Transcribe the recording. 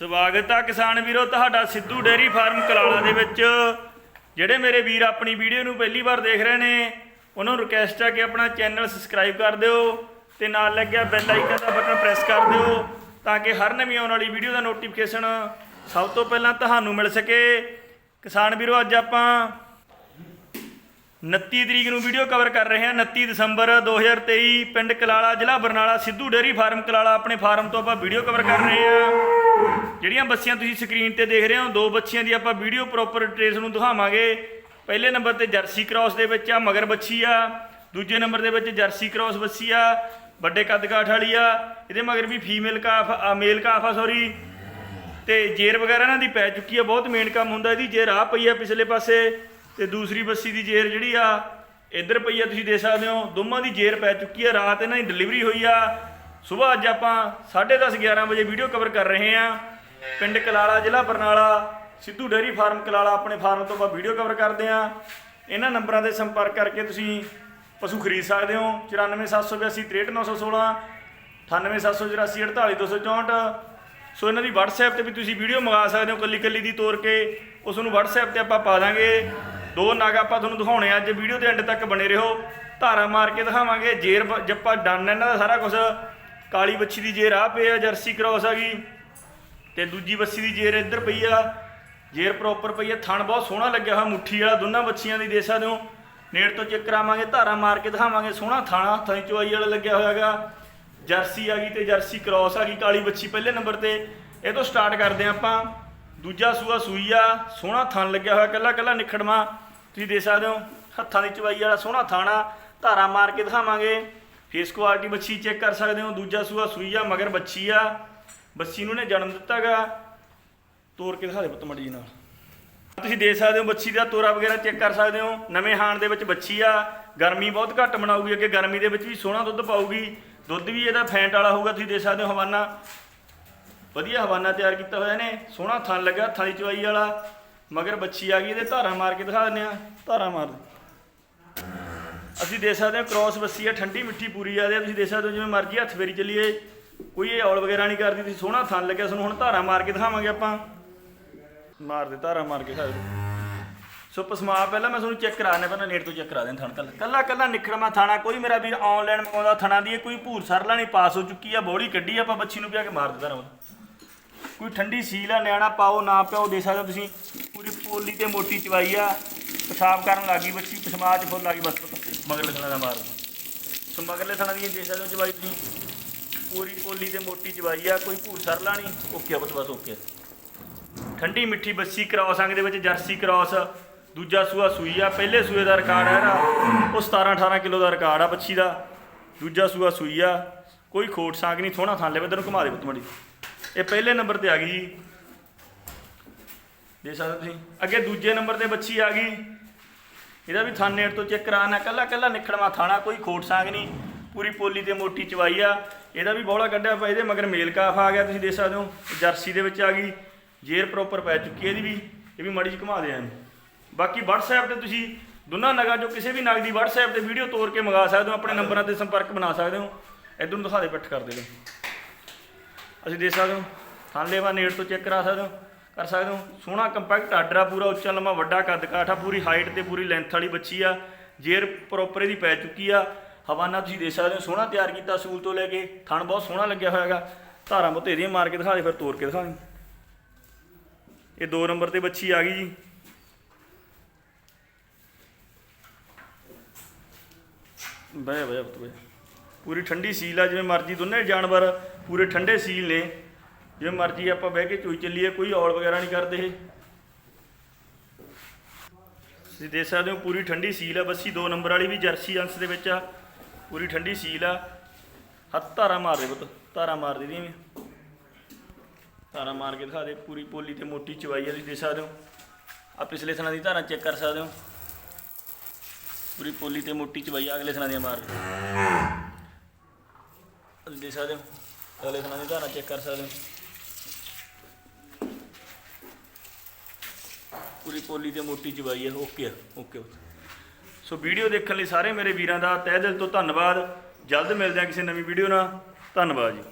ਸਵਾਗਤ ਆ ਕਿਸਾਨ ਵੀਰੋ, ਤੁਹਾਡਾ ਸਿੱਧੂ ਡੇਅਰੀ ਫਾਰਮ ਕਲਾਲਾ ਦੇ ਵਿੱਚ। ਜਿਹੜੇ ਮੇਰੇ ਵੀਰ ਆਪਣੀ ਵੀਡੀਓ ਨੂੰ ਪਹਿਲੀ ਵਾਰ ਦੇਖ ਰਹੇ ਨੇ, ਉਹਨਾਂ ਨੂੰ ਰਿਕਵੈਸਟ ਆ ਕਿ ਆਪਣਾ ਚੈਨਲ ਸਬਸਕ੍ਰਾਈਬ ਕਰ ਦਿਓ ਤੇ ਨਾਲ ਲੱਗਿਆ ਬੈਲ ਆਈਕਨ ਦਾ ਬਟਨ ਪ੍ਰੈਸ ਕਰ ਦਿਓ ਤਾਂ ਕਿ ਹਰ ਨਵੀਂ ਆਉਣ ਵਾਲੀ ਵੀਡੀਓ ਦਾ ਨੋਟੀਫਿਕੇਸ਼ਨ ਸਭ ਤੋਂ ਪਹਿਲਾਂ ਤੁਹਾਨੂੰ ਮਿਲ ਸਕੇ। ਕਿਸਾਨ ਵੀਰੋ, ਅੱਜ ਆਪਾਂ 29 ਤਰੀਕ ਨੂੰ ਵੀਡੀਓ ਕਵਰ ਕਰ ਰਹੇ ਹਾਂ 29 ਦਸੰਬਰ 2023 ਪਿੰਡ ਕਲਾਲਾ ਜ਼ਿਲ੍ਹਾ ਬਰਨਾਲਾ, ਸਿੱਧੂ ਡੇਅਰੀ ਫਾਰਮ ਕਲਾਲਾ ਆਪਣੇ ਫਾਰਮ ਤੋਂ ਆਪਾਂ ਵੀਡੀਓ ਕਵਰ ਕਰ ਰਹੇ ਹਾਂ। ਜਿਹੜੀਆਂ ਬੱਚੀਆਂ ਤੁਸੀਂ ਸਕਰੀਨ ਤੇ ਦੇਖ ਰਹੇ ਹੋ, ਦੋ ਬੱਚੀਆਂ ਦੀ ਆਪਾਂ ਵੀਡੀਓ ਪ੍ਰੋਪਰ ਡਿਟੇਲਸ ਨੂੰ ਦਿਖਾਵਾਂਗੇ। ਪਹਿਲੇ ਨੰਬਰ ਤੇ ਜਰਸੀ ਕ੍ਰਾਸ ਦੇ ਵਿੱਚ ਆ, ਮਗਰ ਬੱਚੀ ਆ। ਦੂਜੇ ਨੰਬਰ ਦੇ ਵਿੱਚ ਜਰਸੀ ਕ੍ਰਾਸ ਬੱਚੀ ਆ, ਵੱਡੇ ਕੱਦ ਕਾਠ ਵਾਲੀ ਆ। ਇਹਦੇ ਮਗਰ ਵੀ ਫੀਮੇਲ ਕਾਫ ਆ ਮੇਲ ਕਾਫ ਆ ਸੌਰੀ ਤੇ ਜੇਰ ਵਗੈਰਾ ਇਹਨਾਂ ਦੀ ਪੈ ਚੁੱਕੀ ਆ, ਬਹੁਤ ਮੇਨ ਕੰਮ ਹੁੰਦਾ ਇਹਦੀ। ਜੇਰ ਆ ਪਈ ਆ ਪਿਛਲੇ ਪਾਸੇ, ਤੇ ਦੂਸਰੀ ਬੱਸੀ ਦੀ ਜੇਰ ਜਿਹੜੀ ਆ, ਇੱਧਰ ਪਈ ਆ, ਤੁਸੀਂ ਦੇਖ ਸਕਦੇ ਹੋ। ਦੋਵਾਂ ਦੀ ਜੇਰ ਪੈ ਚੁੱਕੀ ਆ ਰਾਤ ਇਹਨਾਂ ਦੀ ਡਿਲੀਵਰੀ ਹੋਈ ਆ। ਸਵੇਰ ਅੱਜ ਆਪਾਂ 10:30 11 ਵਜੇ ਵੀਡੀਓ ਕਵਰ ਕਰ ਰਹੇ ਹਾਂ। ਪਿੰਡ ਕਲਾਲਾ, ਜ਼ਿਲ੍ਹਾ ਬਰਨਾਲਾ, ਸਿੱਧੂ ਡੇਅਰੀ ਫਾਰਮ ਕਲਾਲਾ ਆਪਣੇ ਫਾਰਮ ਤੋਂ ਆਪਾਂ ਵੀਡੀਓ ਕਵਰ ਕਰਦੇ ਹਾਂ। ਇਹਨਾਂ ਨੰਬਰਾਂ ਤੇ ਸੰਪਰਕ ਕਰਕੇ ਤੁਸੀਂ ਪਸ਼ੂ ਖਰੀਦ ਸਕਦੇ ਹੋ। 94782 63916 9874844264 ਸੋ ਇਹਨਾਂ ਦੀ WhatsApp ਤੇ ਵੀ ਤੁਸੀਂ ਵੀਡੀਓ ਮੰਗਾ ਸਕਦੇ ਹੋ ਕੱਲੀ ਕੱਲੀ ਦੀ ਤੋਰ ਕੇ ਉਸ ਨੂੰ WhatsApp ਤੇ ਆਪਾਂ ਪਾ ਦਾਂਗੇ। ਦੋ ਨਾਗ ਆਪਾਂ ਤੁਹਾਨੂੰ ਦਿਖਾਉਣੇ ਆ। ਅੱਜ ਵੀਡੀਓ ਦੇ ਐਂਡ ਤੱਕ ਬਣੇ ਰਹੋ। ਧਾਰਾ ਮਾਰ ਕੇ ਦਿਖਾਵਾਂਗੇ। ਜੇਰ ਬ- ਜੱਪਾ ਡਨ ਇਹਨਾਂ ਦਾ ਸਾਰਾ ਕੁਝ ਕਾਲੀ ਬੱਛੀ ਦੀ ਜੇਰ ਆ ਪਈ ਆ, ਜਰਸੀ ਕ੍ਰਾਸ ਆ ਗਈ। ਤੇ ਦੂਜੀ ਬੱਸੀ ਦੀ ਜੇਰ ਇੱਧਰ ਪਈ ਆ। ਜੇਰ ਪ੍ਰੋਪਰ ਪਈ ਆ, ਥਣ ਬਹੁਤ ਸੋਹਣਾ ਲੱਗਿਆ ਹੋਇਆ ਮੁੱਠੀ ਵਾਲਾ, ਦੋਨਾਂ ਬੱਚੀਆਂ ਦੀ ਦੇ ਸਕਦੇ ਹੋ। ਨੇੜ ਤੋਂ ਚੈੱਕ ਕਰਾਵਾਂਗੇ, ਧਾਰਾ ਮਾਰ ਕੇ ਦਿਖਾਵਾਂਗੇ, ਸੋਹਣਾ ਥਾਣਾ ਹੱਥਾਂ ਦੀ ਚੁਆਈ ਵਾਲਾ ਲੱਗਿਆ ਹੋਇਆਗਾ ਜਰਸੀ ਆ ਗਈ ਤੇ ਜਰਸੀ ਕ੍ਰਾਸ ਆ ਗਈ, ਕਾਲੀ ਬੱਚੀ ਪਹਿਲੇ ਨੰਬਰ ਤੇ। ਇਹ ਤੋਂ ਸਟਾਰਟ ਕਰਦੇ ਹਾਂ ਆਪਾਂ। ਦੂਜਾ ਸੂਆ ਸੂਈ ਆ, ਸੋਹਣਾ ਥਣ ਲੱਗਿਆ ਹੋਇਆ, ਕੱਲਾ ਕੱਲਾ ਨਿਖੜਵਾ। ਤੁਸੀਂ ਦੇ ਸਕਦੇ ਹੋ, ਹੱਥਾਂ ਦੀ ਚਵਾਈ ਵਾਲਾ ਸੋਹਣਾ ਥਾਣਾ, ਧਾਰਾ ਮਾਰ ਕੇ ਦਿਖਾਵਾਂਗੇ। ਫੇਸ ਕੁਆਲਿਟੀ ਬੱਚੀ ਚੈੱਕ ਕਰ ਸਕਦੇ ਹੋ। ਦੂਜਾ ਸੂਆ ਸੂਈ ਆ ਮਗਰ ਬੱਚੀ ਆ। ਬੱਚੀ ਨੂੰ ਨੇ ਜਨਮ ਦਿੱਤਾਗਾ। ਤੋਰ ਕੇ ਦਿਖਾ ਦੇ ਪੁੱਤ ਮੜੀ ਨਾਲ। ਤੁਸੀਂ ਦੇਖ ਸਕਦੇ ਹੋ ਬੱਚੀ ਦਾ ਤੋਰਾ ਵਗੈਰਾ ਚੈੱਕ ਕਰ ਸਕਦੇ ਹੋ। ਨਵੇਂ ਹਾਣ ਦੇ ਵਿੱਚ ਬੱਚੀ ਆ। ਗਰਮੀ ਬਹੁਤ ਘੱਟ ਬਣਾਊਗੀ ਅੱਗੇ। ਗਰਮੀ ਦੇ ਵਿੱਚ ਵੀ ਸੋਹਣਾ ਦੁੱਧ ਪਾਊਗੀ। ਦੁੱਧ ਵੀ ਇਹਦਾ ਫੈਂਟ ਵਾਲਾ ਹੋਊਗਾ। ਤੁਸੀਂ ਦੇਖ ਸਕਦੇ ਹੋ ਹਵਾਨਾ। ਵਧੀਆ ਹਵਾਨਾ ਤਿਆਰ ਕੀਤਾ ਹੋਇਆ ਨੇ ਸੋਹਣਾ ਥਣ ਲੱਗਾ ਹੱਥਾਂ ਚਵਾਈ ਵਾਲਾ। ਮਗਰ ਬੱਚੀ ਆ ਗਈ, ਇਹਦੇ ਧਾਰਾ ਮਾਰ ਕੇ ਦਿਖਾ ਦਿੰਦੇ ਆ ਧਾਰਾ ਮਾਰ ਦੇ। ਅਸੀਂ ਦੇਖ ਸਕਦੇ ਹਾਂ ਕ੍ਰਾਸ ਬੱਸੀ ਆ ਠੰਡੀ ਮਿੱਠੀ ਪੂਰੀ ਆ ਦੇ ਤੁਸੀਂ ਦੇਖ ਸਕਦੇ ਹੋ ਜਿਵੇਂ ਮਰਜ਼ੀ ਹੱਥ ਫੇਰੀ ਚੱਲੀਏ। ਕੋਈ ਇਹ ਔਲ ਵਗੈਰਾ ਨਹੀਂ ਕਰਦੀ ਤੁਸੀਂ ਸੋਹਣਾ ਥਣ ਲੱਗਿਆ ਤੁਹਾਨੂੰ ਹੁਣ ਧਾਰਾ ਮਾਰ ਕੇ ਦਿਖਾਵਾਂਗੇ ਆਪਾਂ। ਮਾਰ ਦੇ ਧਾਰਾ ਮਾਰ ਕੇ ਖਾਓ ਸੋ ਪਸਮਾ ਪਹਿਲਾਂ ਮੈਂ ਤੁਹਾਨੂੰ ਚੈੱਕ ਕਰਾਣੇ ਪਹਿਲਾਂ ਨੇੜ ਤੋਂ ਚੈੱਕ ਕਰਾ ਦੇਣ ਥਣ ਕੱਲਾ ਕੱਲਾ ਕੱਲਾ ਨਿਖੜਮਾ ਥਾਣਾ ਕੋਈ ਮੇਰਾ ਵੀਰ ਆਨਲਾਈਨ ਮੰਗਾਉਂਦਾ ਥਣਾ ਦੀ ਹੈ, ਕੋਈ ਭੂਰ ਸਰਲਾ ਨਹੀਂ ਪਾਸ ਹੋ ਚੁੱਕੀ ਆ ਬੋੜੀ ਕੱਢੀ ਆਪਾਂ ਬੱਚੀ ਨੂੰ ਪਿਆ ਕੇ ਮਾਰ ਦਿੱਤਾ ਨਾ ਕੋਈ ਠੰਡੀ ਸੀਲ ਆ ਨਿਆਣਾ ਪਾਓ ਨਾ ਪਾਓ ਦੇ ਸਕਦੇ ਹੋ ਤੁਸੀਂ ਪੂਰੀ ਪੋਲੀ ਤੇ ਮੋਟੀ ਚਵਾਈ ਆ ਪਿਸ਼ਾਬ ਕਰਨ ਲੱਗੀ ਬੱਚੀ ਪਸਮਾ ਚ ਫੁੱਲ ਗਈ ਬਸ। ਪਤਾ ਮਗਰਲੇ ਥਣਾ ਦਾ ਮਾਰ ਸੋ ਮਗਰਲੇ ਥਣਾ ਦੀ ਦੇ ਸਕਦੇ ਹੋ ਚਵਾਈ ਤੁਸੀਂ। ਪੂਰੀ ਪੋਲੀ ਤੇ ਮੋਟੀ ਜਵਾਈ ਆ, ਕੋਈ ਭੂਰ ਸਰਲਾ ਨਹੀਂ। ਓਕੇ ਆ ਬਸ ਬਸ ਓਕੇ ਠੰਡੀ ਮਿੱਠੀ ਬੱਸੀ ਕ੍ਰਾਸ ਅੰਗ ਦੇ ਵਿੱਚ, ਜਰਸੀ ਕ੍ਰਾਸ ਦੂਜਾ ਸੂਆ ਸੂਈ ਆ, ਪਹਿਲੇ ਸੂਏ ਦਾ ਰਿਕਾਰਡ ਹੈ ਨਾ ਉਹ 17 18 ਕਿਲੋ ਦਾ ਰਿਕਾਰਡ ਆ ਬੱਚੀ ਦਾ। ਦੂਜਾ ਸੂਆ ਸੂਈ ਆ। ਕੋਈ ਖੋਟ ਸਾਂਗ ਨਹੀਂ ਥੋੜਾ ਥਾਂ ਲੈ ਇਧਰ ਨੂੰ ਘੁਮਾ ਦੇ ਪੁੱਤ ਇਹ ਪਹਿਲੇ ਨੰਬਰ ਤੇ ਆ ਗਈ ਜੀ। ਦੇ ਸਕਦੇ ਤੁਸੀਂ? ਅੱਗੇ ਦੂਜੇ ਨੰਬਰ ਤੇ ਬੱਚੀ ਆ ਗਈ। ਇਹਦਾ ਵੀ ਥਾਂ ਨੇੜ ਤੋਂ ਚੈੱਕ ਕਰਾਣਾ ਕੱਲਾ ਕੱਲਾ ਨਿਖੜਵਾ ਥਾਣਾ, ਕੋਈ ਖੋਟ ਸਾਂਗ ਨਹੀਂ। ਪੂਰੀ ਪੋਲੀ ਤੇ ਮੋਟੀ ਚਵਾਈ ਆ। ਇਹਦਾ ਵੀ ਬੋਲਾ ਕੱਢਿਆ ਪਿਆ ਇਹਦੇ, ਮਗਰ ਮੇਲ ਕਾਫ ਆ ਗਿਆ, ਤੁਸੀਂ ਦੇਖ ਸਕਦੇ ਹੋ, ਜਰਸੀ ਦੇ ਵਿੱਚ ਆ ਗਈ। ਜੇਰ ਪ੍ਰੋਪਰ ਪੈ ਚੁੱਕੀ ਇਹਦੀ ਵੀ, ਇਹ ਵੀ ਮਾੜੀ ਜਿਹੀ ਘੁਮਾ ਦੇ ਇਹਨੂੰ। ਬਾਕੀ WhatsApp ਤੇ ਤੁਸੀਂ ਦੋਨਾਂ ਨਗਾਂ ਚੋਂ ਕਿਸੇ ਵੀ ਨਗ ਦੀ WhatsApp ਤੇ ਵੀਡੀਓ ਤੋੜ ਕੇ ਮੰਗਾ ਸਕਦੇ ਹੋ, ਆਪਣੇ ਨੰਬਰਾਂ ਤੇ ਸੰਪਰਕ ਬਣਾ ਸਕਦੇ ਹੋ। ਇਧਰ ਨੂੰ ਦਿਖਾ ਦੇ, ਪਿੱਠ ਕਰ ਦੇ ਅਸੀਂ ਦੇਖ ਸਕਦੇ ਹੋ ਥਾਂ ਲੈਵਾ ਨੇੜ ਤੋਂ ਚੈੱਕ ਕਰਾ ਸਕਦੇ ਹੋ। ਕਰ ਸਕਦੇ ਹੋ। ਸੋਹਣਾ ਕੰਪੈਕਟ ਆਰਡਰ ਆ ਪੂਰਾ, ਉੱਚਾ, ਲੰਮਾ, ਵੱਡਾ, ਕੱਦ ਕਾਠ ਆ, ਪੂਰੀ ਹਾਈਟ ਤੇ ਪੂਰੀ ਲੈਂਥ ਵਾਲੀ ਬੱਚੀ ਆ। ਜੇਰ ਪ੍ਰੋਪਰ ਇਹਦੀ ਪੈ ਚੁੱਕੀ ਆ। ਹਵਾਨਾ ਤੁਸੀਂ ਦੇ ਸਕਦੇ ਹੋ, ਸੋਹਣਾ ਤਿਆਰ ਕੀਤਾ ਸੂਲ ਤੋਂ ਲੈ ਕੇ। ਥਣ ਬਹੁਤ ਸੋਹਣਾ ਲੱਗਿਆ ਹੋਇਆ ਹੈਗਾ। ਧਾਰਾਂ ਬੁੱਤੇ ਦੀਆਂ ਮਾਰ ਕੇ ਦਿਖਾ ਦੇ, ਫਿਰ ਤੋੜ ਕੇ ਦਿਖਾ ਦੇ। ਇਹ ਦੋ ਨੰਬਰ ਤੇ ਬੱਚੀ ਆ ਗਈ ਜੀ। ਬਹਿ ਬਹਿ ਪੁੱਤ ਪੂਰੀ ਠੰਡੀ ਸੀਲ ਆ, ਜਿਵੇਂ ਮਰਜ਼ੀ ਦੋਨੇ ਜਾਨਵਰ ਪੂਰੇ ਠੰਡੇ ਸੀਲ ਨੇ। ਜਿਵੇਂ ਮਰਜ਼ੀ ਆਪਾਂ ਬਹਿ ਕੇ ਚੋਈ ਚੱਲੀਏ, ਕੋਈ ਔਲ ਵਗੈਰਾ ਨਹੀਂ ਕਰਦੇ ਇਹ। ਤੁਸੀਂ ਦੇਖ ਸਕਦੇ ਹੋ, ਪੂਰੀ ਠੰਡੀ ਸੀਲ ਆ, ਬੱਸੀ ਦੋ ਨੰਬਰ ਵਾਲੀ ਵੀ ਜਰਸੀ ਅੰਸ਼ ਦੇ ਵਿੱਚ ਆ। ਪੂਰੀ ਠੰਡੀ ਸੀਲ ਆ। ਹੱਥ ਧਾਰਾ ਮਾਰ ਦੇ ਪੁੱਤ, ਧਾਰਾ ਮਾਰ ਦੇ ਦੀਆਂ ਧਾਰਾ ਮਾਰ ਕੇ ਦਿਖਾ ਦੇ, ਪੂਰੀ ਪੋਲੀ ਤੇ ਮੋਟੀ ਚਵਾਈ ਆ, ਤੁਸੀਂ ਦੇਖ ਸਕਦੇ ਹੋ। ਆ ਪਿਛਲੇ ਸਨਾਂ ਦੀ ਧਾਰਾ ਚੈੱਕ ਕਰ ਸਕਦੇ ਹੋ। ਪੂਰੀ ਪੋਲੀ ਤੇ ਮੋਟੀ ਚਵਾਈ ਅਗਲੇ ਸਨਾਂ ਦੀਆਂ ਮਾਰ ਕੇ। ਤੁਸੀਂ ਦੇਖ ਸਕਦੇ ਹੋ, ਅਗਲੇ ਸਨਾਂ ਦੀ ਧਾਰਾ ਚੈੱਕ ਕਰ ਸਕਦੇ ਹੋ। ਪੂਰੀ ਪੋਲੀ ਤੇ ਮੋਟੀ ਚਵਾਈ ਹੈ ਓਕੇ ਆ ਓਕੇ ਸੋ ਵੀਡੀਓ ਦੇਖਣ ਲਈ ਸਾਰੇ ਮੇਰੇ ਵੀਰਾਂ ਦਾ ਤਹਿ ਦਿਲ ਤੋਂ ਧੰਨਵਾਦ। ਜਲਦ ਮਿਲਦੇ ਹਾਂ ਕਿਸੇ ਨਵੀਂ ਵੀਡੀਓ ਨਾਲ। ਧੰਨਵਾਦ ਜੀ।